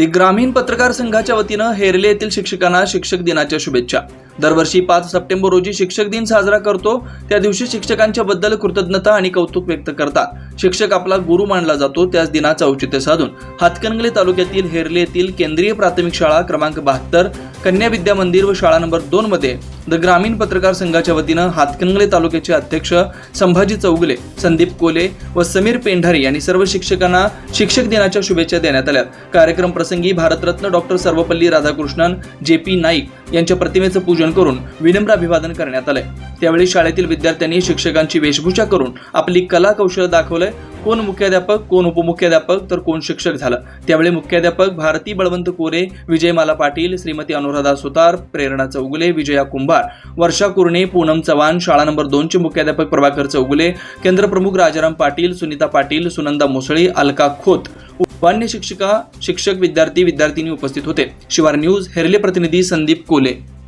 दि ग्रामीण पत्रकार संघाच्या वतीनं हेरले येथील शिक्षकांना शिक्षक दिनाच्या शुभेच्छा. दरवर्षी पाच सप्टेंबर रोजी शिक्षक दिन साजरा करतो. त्या दिवशी शिक्षकांच्या बद्दल कृतज्ञता आणि कौतुक व्यक्त करतात. शिक्षक आपला गुरु मानला जातो. त्याच दिनाचं औचित्य साधून. हातकणंगले तालुक्यातील हेरले येथील केंद्रीय प्राथमिक शाळा क्रमांक बहात्तर कन्या विद्या मंदिर व शाळा नंबर दोन मध्ये द ग्रामीण पत्रकार संघाच्या वतीनं हातकणंगले तालुक्याचे अध्यक्ष संभाजी चौगले संदीप कोले व समीर पेंढारी यांनी सर्व शिक्षकांना शिक्षक दिनाच्या शुभेच्छा देण्यात आल्या. कार्यक्रम प्रसंगी Bharat Ratna doctor Sarvepalli Radhakrishnan J P Naik यांच्या प्रतिमेचं पूजन करून विनम्र अभिवादन करण्यात आलंय. त्यावेळी शाळेतील विद्यार्थ्यांनी शिक्षकांची वेशभूषा करून आपली कला कौशल्य दाखवलंय. कोण मुख्याध्यापक कोण उपमुख्याध्यापक तर कोण शिक्षक झालं. त्यावेळी मुख्याध्यापक भारती बळवंत कोरे विजयमाला पाटील श्रीमती अनुराधा सुतार प्रेरणा चौगुले विजया कुंभार वर्षा कुर्णे पूनम चव्हाण शाळा नंबर दोनचे मुख्याध्यापक प्रभाकर चौगुले केंद्रप्रमुख राजाराम पाटील सुनीता पाटील सुनंदा मुसळी अलका खोत. मान्य शिक्षिका शिक्षक विद्यार्थी विद्यार्थिनी उपस्थित होते. शिवार न्यूज हेरले प्रतिनिधी संदीप कोले.